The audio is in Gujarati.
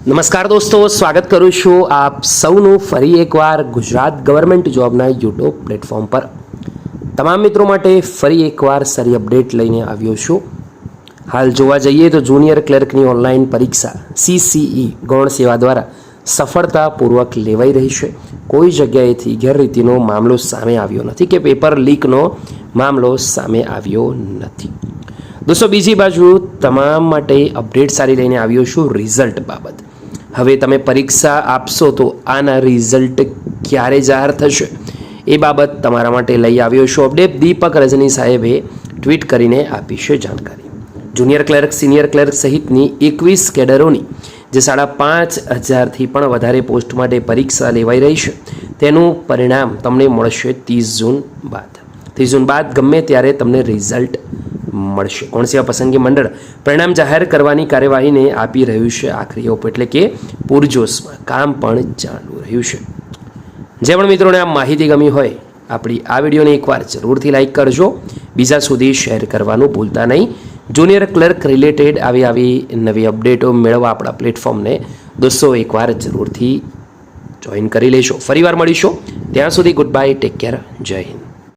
નમસ્કાર દોસ્તો, સ્વાગત કરું છું આપ સૌનું ફરી એકવાર ગુજરાત ગવર્મેન્ટ જોબના યુટ્યુબ પ્લેટફોર્મ પર. તમામ મિત્રો માટે ફરી એકવાર સારી અપડેટ લઈને આવ્યો છું. હાલ જોવા જઈએ તો જુનિયર ક્લર્કની ઓનલાઈન પરીક્ષા સીસીઈ ગૌણ સેવા દ્વારા સફળતાપૂર્વક લેવાઈ રહી છે. કોઈ જગ્યાએથી ગેરરીતિનો મામલો સામે આવ્યો નથી કે પેપર લીકનો મામલો સામે આવ્યો નથી. દોસ્તો, બીજી બાજુ તમામ માટે અપડેટ સારી લઈને આવ્યો છું રિઝલ્ટ બાબત. હવે તમે પરીક્ષા આપશો તો આના રિઝલ્ટ ક્યારે જાહેર થશે? એ બાબત તમારા માટે લઈ આવ્યો છું અપડેટ દીપક રજની સાહેબે ટ્વીટ કરીને આપી છે જાણકારી. જુનિયર ક્લર્ક સિનિયર ક્લર્ક સહિતની એકવીસ કેડરોની, જે સાડા પાંચ હજારથી પણ વધારે પોસ્ટ માટે પરીક્ષા લેવાઈ રહી છે, તેનું પરિણામ તમને મળશે ત્રીસ જૂન બાદ. ત્રીસ જૂન બાદ ગમે ત્યારે તમને રિઝલ્ટ મળશે. કોણ સેવા પસંદગી મંડળ પરિણામ જાહેર કરવાની કાર્યવાહીને આપી રહ્યું છે આખરી ઓપ એટલે કે પૂરજોશમાં. કામ પણ ચાલુ રહ્યું છે. જે પણ મિત્રોને આ માહિતી ગમી હોય, આપણી આ વિડીયોને એકવાર જરૂરથી લાઈક કરજો. બીજા સુધી શેર કરવાનું ભૂલતા નહીં. જુનિયર ક્લર્ક રિલેટેડ આવી આવી નવી અપડેટો મેળવવા આપણા પ્લેટફોર્મને દોસ્તો એકવાર જરૂરથી જોઈન કરી લેશો ફરીવાર મળીશું. ત્યાં સુધી ગુડ બાય ટેક કેર જય હિન્દ.